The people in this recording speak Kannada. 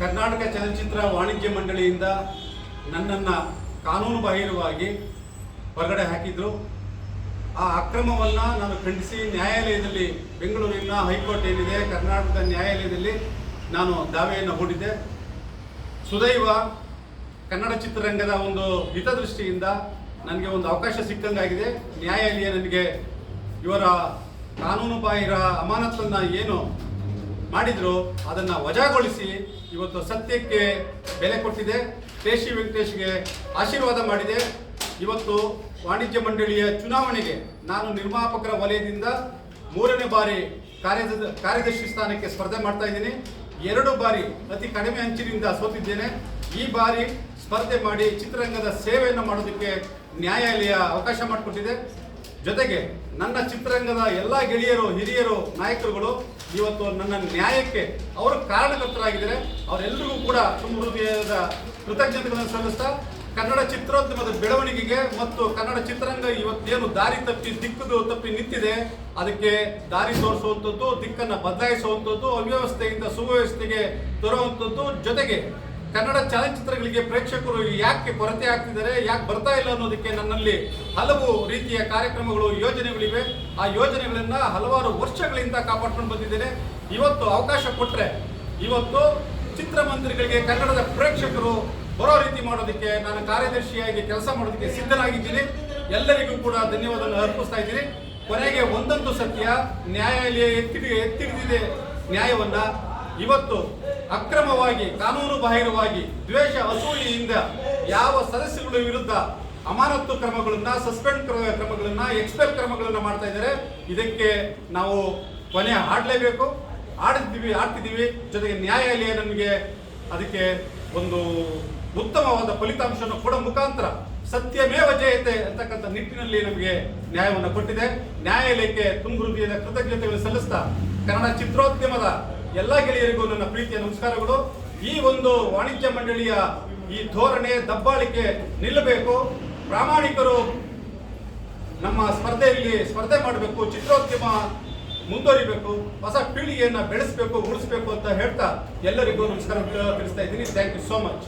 ಕರ್ನಾಟಕ ಚಲನಚಿತ್ರ ವಾಣಿಜ್ಯ ಮಂಡಳಿಯಿಂದ ನನ್ನನ್ನು ಕಾನೂನು ಬಾಹಿರವಾಗಿ ಹೊರಗಡೆ ಹಾಕಿದ್ರು. ಆ ಅಕ್ರಮವನ್ನು ನಾನು ಖಂಡಿಸಿ ನ್ಯಾಯಾಲಯದಲ್ಲಿ ಬೆಂಗಳೂರಿನ ಹೈಕೋರ್ಟ್ ಏನಿದೆ, ಕರ್ನಾಟಕದ ನ್ಯಾಯಾಲಯದಲ್ಲಿ ನಾನು ದಾವೆಯನ್ನು ಹೂಡಿದ್ದೆ. ಸುದೈವ ಕನ್ನಡ ಚಿತ್ರರಂಗದ ಒಂದು ಹಿತದೃಷ್ಟಿಯಿಂದ ನನಗೆ ಒಂದು ಅವಕಾಶ ಸಿಕ್ಕಂಗಾಗಿದೆ. ನ್ಯಾಯಾಲಯ ನನಗೆ ಇವರ ಕಾನೂನು ಬಾಹಿರ ಅಮಾನತನ್ನು ಏನು ಮಾಡಿದ್ರು, ಅದನ್ನು ವಜಾಗೊಳಿಸಿ ಇವತ್ತು ಸತ್ಯಕ್ಕೆ ಬೆಲೆ ಕೊಟ್ಟಿದೆ. ಕೇಶಿ ವೆಂಕಟೇಶ್ಗೆ ಆಶೀರ್ವಾದ ಮಾಡಿದೆ. ಇವತ್ತು ವಾಣಿಜ್ಯ ಮಂಡಳಿಯ ಚುನಾವಣೆಗೆ ನಾನು ನಿರ್ಮಾಪಕರ ವಲಯದಿಂದ ಮೂರನೇ ಬಾರಿ ಕಾರ್ಯದ, ಕಾರ್ಯದರ್ಶಿ ಸ್ಥಾನಕ್ಕೆ ಸ್ಪರ್ಧೆ ಮಾಡ್ತಾ ಇದ್ದೀನಿ. ಎರಡು ಬಾರಿ ಅತಿ ಕಡಿಮೆ ಅಂಚಿನಿಂದ ಸೋತಿದ್ದೇನೆ. ಈ ಬಾರಿ ಸ್ಪರ್ಧೆ ಮಾಡಿ ಚಿತ್ರರಂಗದ ಸೇವೆಯನ್ನು ಮಾಡೋದಕ್ಕೆ ನ್ಯಾಯಾಲಯ ಅವಕಾಶ ಮಾಡಿಕೊಟ್ಟಿದೆ. ಜೊತೆಗೆ ನನ್ನ ಚಿತ್ರರಂಗದ ಎಲ್ಲ ಗೆಳೆಯರು, ಹಿರಿಯರು, ನಾಯಕರುಗಳು ಇವತ್ತು ನನ್ನ ನ್ಯಾಯಕ್ಕೆ ಅವರು ಕಾರಣಕರ್ತರಾಗಿದ್ದಾರೆ. ಅವರೆಲ್ಲರಿಗೂ ಕೂಡ ತುಂಬ ಹೃದಯದ ಕೃತಜ್ಞತೆಗಳನ್ನು ಸಲ್ಲಿಸ್ತಾ ಕನ್ನಡ ಚಿತ್ರೋದ್ಯಮದ ಬೆಳವಣಿಗೆಗೆ ಮತ್ತು ಕನ್ನಡ ಚಿತ್ರರಂಗ ಇವತ್ತೇನು ದಾರಿ ತಪ್ಪಿ ದಿಕ್ಕದು ತಪ್ಪಿ ನಿಂತಿದೆ, ಅದಕ್ಕೆ ದಾರಿ ತೋರಿಸುವಂಥದ್ದು, ದಿಕ್ಕನ್ನು ಬದಲಾಯಿಸುವಂಥದ್ದು, ಅವ್ಯವಸ್ಥೆಯಿಂದ ಸುವ್ಯವಸ್ಥೆಗೆ ತರುವಂಥದ್ದು ಜೊತೆಗೆ ಕನ್ನಡ ಚಲನಚಿತ್ರಗಳಿಗೆ ಪ್ರೇಕ್ಷಕರು ಯಾಕೆ ಕೊರತೆ ಆಗ್ತಿದ್ದಾರೆ, ಯಾಕೆ ಬರ್ತಾ ಇಲ್ಲ ಅನ್ನೋದಕ್ಕೆ ನನ್ನಲ್ಲಿ ಹಲವು ರೀತಿಯ ಕಾರ್ಯಕ್ರಮಗಳು, ಯೋಜನೆಗಳಿವೆ. ಆ ಯೋಜನೆಗಳನ್ನ ಹಲವಾರು ವರ್ಷಗಳಿಂದ ಕಾಪಾಡ್ಕೊಂಡು ಬಂದಿದ್ದೇನೆ. ಇವತ್ತು ಅವಕಾಶ ಕೊಟ್ಟರೆ ಇವತ್ತು ಚಿತ್ರಮಂದಿರಗಳಿಗೆ ಕನ್ನಡದ ಪ್ರೇಕ್ಷಕರು ಬರೋ ರೀತಿ ಮಾಡೋದಕ್ಕೆ, ನಾನು ಕಾರ್ಯದರ್ಶಿಯಾಗಿ ಕೆಲಸ ಮಾಡೋದಕ್ಕೆ ಸಿದ್ಧನಾಗಿದ್ದೀನಿ. ಎಲ್ಲರಿಗೂ ಕೂಡ ಧನ್ಯವಾದವನ್ನು ಅರ್ಪಿಸ್ತಾ ಇದ್ದೀನಿ. ಕೊನೆಗೆ ಒಂದೊಂದು ಸತ್ಯ, ನ್ಯಾಯಾಲಯ ಎತ್ತಿ ಎತ್ತಿಡಿದಿದೆ ನ್ಯಾಯವನ್ನ. ಇವತ್ತು ಅಕ್ರಮವಾಗಿ, ಕಾನೂನು ಬಾಹಿರವಾಗಿ, ದ್ವೇಷ ಅಸೂಯಿಯಿಂದ ಯಾವ ಸದಸ್ಯಗಳ ವಿರುದ್ಧ ಅಮಾನತ್ತು ಕ್ರಮಗಳನ್ನ, ಸಸ್ಪೆಂಡ್ ಕ್ರಮಗಳನ್ನ, ಎಕ್ಸ್ಪೆಲ್ ಕ್ರಮಗಳನ್ನ ಮಾಡ್ತಾ ಇದ್ದಾರೆ, ಇದಕ್ಕೆ ನಾವು ಕೊನೆ ಆಡಲೇಬೇಕು. ಆಡಿದ್ದೀವಿ, ಆಡ್ತಿದ್ದೀವಿ. ಜೊತೆಗೆ ನ್ಯಾಯಾಲಯ ನಮಗೆ ಅದಕ್ಕೆ ಒಂದು ಉತ್ತಮವಾದ ಫಲಿತಾಂಶವನ್ನು ಕೊಡೋ ಮುಖಾಂತರ ಸತ್ಯಮೇವ ಜಯತೆ ಅಂತಕ್ಕಂಥ ನಿಟ್ಟಿನಲ್ಲಿ ನಮಗೆ ನ್ಯಾಯವನ್ನು ಕೊಟ್ಟಿದೆ. ನ್ಯಾಯಾಲಯಕ್ಕೆ ತುಂಬ ಹೃದಯದ ಕೃತಜ್ಞತೆಗಳು ಸಲ್ಲಿಸ್ತಾ ಕನ್ನಡ ಚಿತ್ರೋದ್ಯಮದ ಎಲ್ಲ ಗೆಳೆಯರಿಗೂ ನನ್ನ ಪ್ರೀತಿಯ ನಮಸ್ಕಾರಗಳು. ಈ ಒಂದು ವಾಣಿಜ್ಯ ಮಂಡಳಿಯ ಈ ಧೋರಣೆ ದಬ್ಬಾಳಿಕೆ ನಿಲ್ಲಬೇಕು. ಪ್ರಾಮಾಣಿಕರು ನಮ್ಮ ಸ್ಪರ್ಧೆಯಲ್ಲಿ ಸ್ಪರ್ಧೆ ಮಾಡಬೇಕು, ಚಿತ್ರೋದ್ಯಮ ಮುಂದುವರಿಬೇಕು, ಹೊಸ ಪೀಳಿಗೆಯನ್ನು ಬೆಳೆಸಬೇಕು, ಉಳಿಸಬೇಕು ಅಂತ ಹೇಳ್ತಾ ಎಲ್ಲರಿಗೂ ನಮಸ್ಕಾರ ತಿಳಿಸ್ತಾ ಇದ್ದೀನಿ. Thank you so much